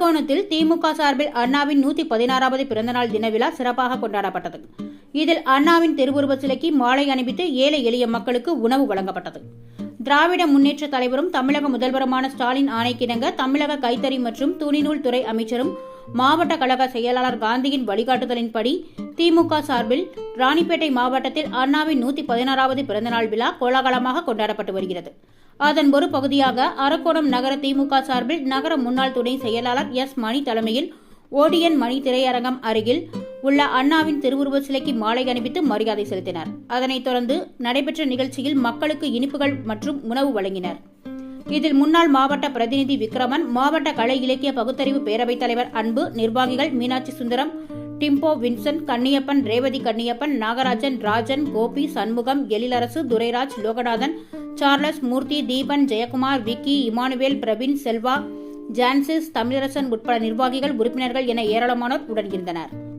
அரக்கோணத்தில் திமுக சார்பில் அண்ணாவின் நூத்தி பதினாறாவது பிறந்தநாள் தின விழா சிறப்பாக கொண்டாடப்பட்டது. இதில் அண்ணாவின் திருவுருவ சிலைக்கு மாலை அணிவித்து ஏழை எளிய மக்களுக்கு உணவு வழங்கப்பட்டது. திராவிட முன்னேற்ற தலைவரும் தமிழக முதல்வருமான ஸ்டாலின் ஆணைக்கிணங்க தமிழக கைத்தறி மற்றும் துணிநூல் துறை அமைச்சரும் மாவட்ட கழக செயலாளர் காந்தியின் வழிகாட்டுதலின்படி திமுக சார்பில் ராணிப்பேட்டை மாவட்டத்தில் அண்ணாவின் நூத்தி பதினாறாவது பிறந்தநாள் விழா கோலாகலமாக கொண்டாடப்பட்டு வருகிறது. அதன் ஒரு பகுதியாக அரக்கோணம் நகர திமுக சார்பில் நகர முன்னாள் துணை செயலாளர் எஸ் மணி தலைமையில் ஓடியன் மணி திரையரங்கம் அருகில் உள்ள அண்ணாவின் திருவுருவ சிலைக்கு மாலை அணிவித்து மரியாதை செலுத்தினர். அதனைத் தொடர்ந்து நடைபெற்ற நிகழ்ச்சியில் மக்களுக்கு இனிப்புகள் மற்றும் உணவு வழங்கினர். இதில் முன்னாள் மாவட்ட பிரதிநிதி விக்ரமன் மாவட்ட கலை இலக்கிய பகுத்தறிவு பேரவைத் தலைவர் அன்பு நிர்வாகிகள் Meenakshi Sundaram டிம்போ Vinson Kanniyappan Revathi Kanniyappan Nagarajan Rajan Gopi Shanmugam Ezhilarasu Durairaj Loganathan Charles Murthy Deepan Jayakumar Vicky Emmanuel Praveen Selva ஜான்சிஸ் Tamilarasan உட்பட நிர்வாகிகள் உறுப்பினர்கள் என ஏராளமானோர் உடன் இருந்தனர்.